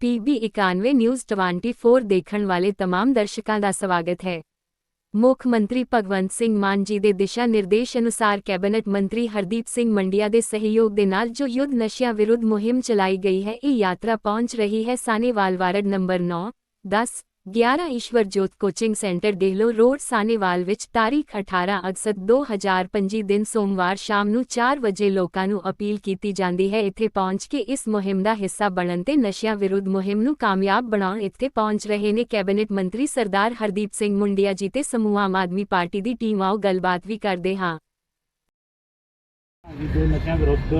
PB 91 news 24 ਦੇਖਣ ਵਾਲੇ तमाम ਦਰਸ਼ਕਾਂ ਦਾ ਸਵਾਗਤ ਹੈ ਮੁੱਖ ਮੰਤਰੀ ਭਗਵੰਤ ਸਿੰਘ ਮਾਨ ਜੀ ਦੇ ਦਿਸ਼ਾ ਨਿਰਦੇਸ਼ ਅਨੁਸਾਰ ਕੈਬਨਿਟ ਮੰਤਰੀ ਹਰਦੀਪ ਸਿੰਘ ਮੰਡੀਆ ਦੇ ਸਹਿਯੋਗ ਦੇ ਨਾਲ ਜੋ ਯੁੱਧ ਨਸ਼ਿਆਂ ਵਿਰੁੱਧ ਮੁਹਿੰਮ ਚਲਾਈ ਗਈ ਹੈ ਇਹ ਯਾਤਰਾ ਪਹੁੰਚ ਰਹੀ ਹੈ Sahnewal ward number 9 10 11 Ishwar Jot coaching centre Dehlon road Sahnewal ਵਿੱਚ ਤਾਰੀਖ 18 ਅਗਸਤ 2025 ਦਿਨ ਸੋਮਵਾਰ ਸ਼ਾਮ ਨੂੰ 4 ਵਜੇ ਲੋਕਾਂ ਨੂੰ ਅਪੀਲ ਕੀਤੀ ਜਾਂਦੀ ਹੈ ਇੱਥੇ ਪਹੁੰਚ ਕੇ ਇਸ ਮੁਹਿੰਮ ਦਾ ਹਿੱਸਾ ਬਣਨ ਤੇ ਨਸ਼ਿਆਂ ਵਿਰੁੱਧ ਮੁਹਿੰਮ ਨੂੰ ਕਾਮਯਾਬ ਬਣਾਉਣ ਇੱਥੇ ਪਹੁੰਚ ਰਹੇ ਨੇ ਕੈਬਨਿਟ ਮੰਤਰੀ ਸਰਦਾਰ ਹਰਦੀਪ ਸਿੰਘ ਮੁੰਡਿਆ ਜੀ ਤੇ ਸਮੂਹ ਆਮ ਆਦਮੀ ਪਾਰਟੀ ਦੀ ਟੀਮ। ਆਓ ਗੱਲਬਾਤ ਵੀ ਕਰਦੇ ਹਾਂ। ਜੋ ਨਸ਼ਿਆਂ ਵਿਰੁੱਧ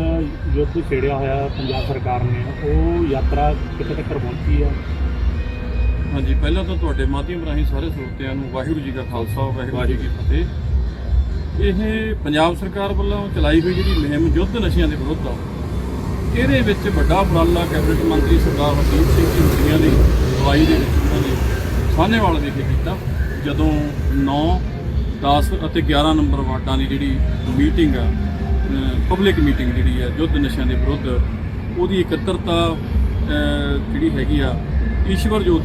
ਯੁੱਧ ਛੇੜਿਆ ਹੋਇਆ ਪੰਜਾਬ ਸਰਕਾਰ ਨੇ, ਉਹ ਯਾਤਰਾ ਕਿੱਥੇ ਤੱਕ ਪਹੁੰਚੀ ਹੈ? ਹਾਂਜੀ, ਪਹਿਲਾਂ ਤਾਂ ਤੁਹਾਡੇ ਮਾਧਿਅਮ ਰਾਹੀਂ ਸਾਰੇ ਸਰੋਤਿਆਂ ਨੂੰ ਵਾਹਿਗੁਰੂ ਜੀ ਕਾ ਖਾਲਸਾ, ਵਾਹਿਗੁਰੂ ਜੀ ਕੀ ਫਤਿਹ। ਇਹ ਪੰਜਾਬ ਸਰਕਾਰ ਵੱਲੋਂ ਚਲਾਈ ਹੋਈ ਜਿਹੜੀ ਮੁਹਿੰਮ ਯੁੱਧ ਨਸ਼ਿਆਂ ਦੇ ਵਿਰੁੱਧ ਆ, ਇਹਦੇ ਵਿੱਚ ਵੱਡਾ ਉਪਰਾਲਾ ਕੈਬਨਿਟ ਮੰਤਰੀ ਸਰਦਾਰ ਹਰਦੀਪ ਸਿੰਘ ਜੀ ਮੁੰਡੀਆਂ ਦੀ ਅਗਵਾਈ ਦੇ ਵਿੱਚ ਉਹਨਾਂ ਨੇ ਸਾਹਨੇਵਾਲ ਵਿਖੇ ਕੀਤਾ, ਜਦੋਂ 9 10 ਅਤੇ 11 ਨੰਬਰ ਵਾਰਡਾਂ ਦੀ ਜਿਹੜੀ ਮੀਟਿੰਗ ਆ ਪਬਲਿਕ ਮੀਟਿੰਗ ਜਿਹੜੀ ਆ ਯੁੱਧ ਨਸ਼ਿਆਂ ਦੇ ਵਿਰੁੱਧ, ਉਹਦੀ ਇਕੱਤਰਤਾ ਜਿਹੜੀ ਹੈਗੀ ਆ Ishwar Jot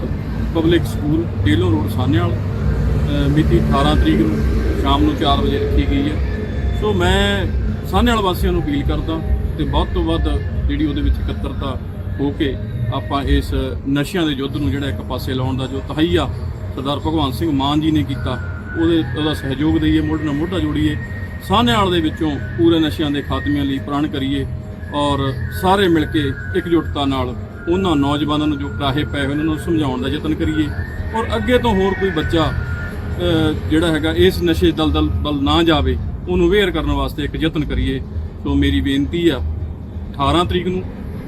public school Dehlon road Sahnewal ਮਿਤੀ 18 ਤਰੀਕ ਨੂੰ ਸ਼ਾਮ ਨੂੰ 4 ਵਜੇ ਰੱਖੀ ਗਈ ਹੈ। ਸੋ ਮੈਂ ਸਾਹਨੇਵਾਲ ਵਾਸੀਆਂ ਨੂੰ ਅਪੀਲ ਕਰਦਾ ਤੇ ਵੱਧ ਤੋਂ ਵੱਧ ਜਿਹੜੀ ਉਹਦੇ ਵਿੱਚ ਇਕੱਤਰਤਾ ਹੋ ਕੇ ਆਪਾਂ ਇਸ ਨਸ਼ਿਆਂ ਦੇ ਯੁੱਧ ਨੂੰ ਜਿਹੜਾ ਇੱਕ ਪਾਸੇ ਲਾਉਣ ਦਾ ਜੋ ਤਹਈਆ ਸਰਦਾਰ ਭਗਵੰਤ ਸਿੰਘ ਮਾਨ ਜੀ ਨੇ ਕੀਤਾ, ਉਹਦੇ, ਉਹਦਾ ਸਹਿਯੋਗ ਦਈਏ, ਮੋਢੇ ਨਾਲ ਮੋਢਾ ਜੋੜੀਏ ਸਾਹਨੇਵਾਲ ਦੇ ਵਿੱਚੋਂ ਪੂਰੇ ਨਸ਼ਿਆਂ ਦੇ ਖਾਤਮੇ ਲਈ ਪ੍ਰਣ ਕਰੀਏ ਔਰ ਸਾਰੇ ਮਿਲ ਕੇ ਇਕਜੁੱਟਤਾ ਨਾਲ ਉਹਨਾਂ ਨੌਜਵਾਨਾਂ ਨੂੰ ਜੋ ਕਰਾਹੇ ਪਏ ਹੋਏ ਉਹਨਾਂ ਨੂੰ ਸਮਝਾਉਣ ਦਾ ਯਤਨ ਕਰੀਏ। ਔਰ ਅੱਗੇ ਤੋਂ ਹੋਰ ਕੋਈ ਬੱਚਾ ਜਿਹੜਾ ਹੈਗਾ, ਇਸ ਨਸ਼ੇ ਦਲਦਲ ਵੱਲ ਨਾ ਜਾਵੇ, ਉਹਨੂੰ ਅਵੇਅਰ ਕਰਨ ਵਾਸਤੇ ਇੱਕ ਯਤਨ ਕਰੀਏ। ਸੋ ਮੇਰੀ ਬੇਨਤੀ ਆ 18 ਤਰੀਕ ਨੂੰ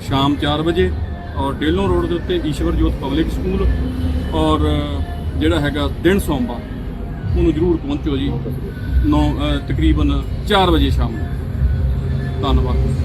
ਸ਼ਾਮ 4 ਵਜੇ ਔਰ ਡੇਲੋਂ ਰੋਡ ਦੇ ਉੱਤੇ ਈਸ਼ਵਰ ਜੋਤ ਪਬਲਿਕ ਸਕੂਲ ਔਰ ਜਿਹੜਾ ਹੈਗਾ ਦਿਨ ਸੋਮਵਾਰ, ਉਹਨੂੰ ਜ਼ਰੂਰ ਪਹੁੰਚੋ ਜੀ। ਨੌ ਤਕਰੀਬਨ 4 ਵਜੇ ਸ਼ਾਮ ਨੂੰ। ਧੰਨਵਾਦ।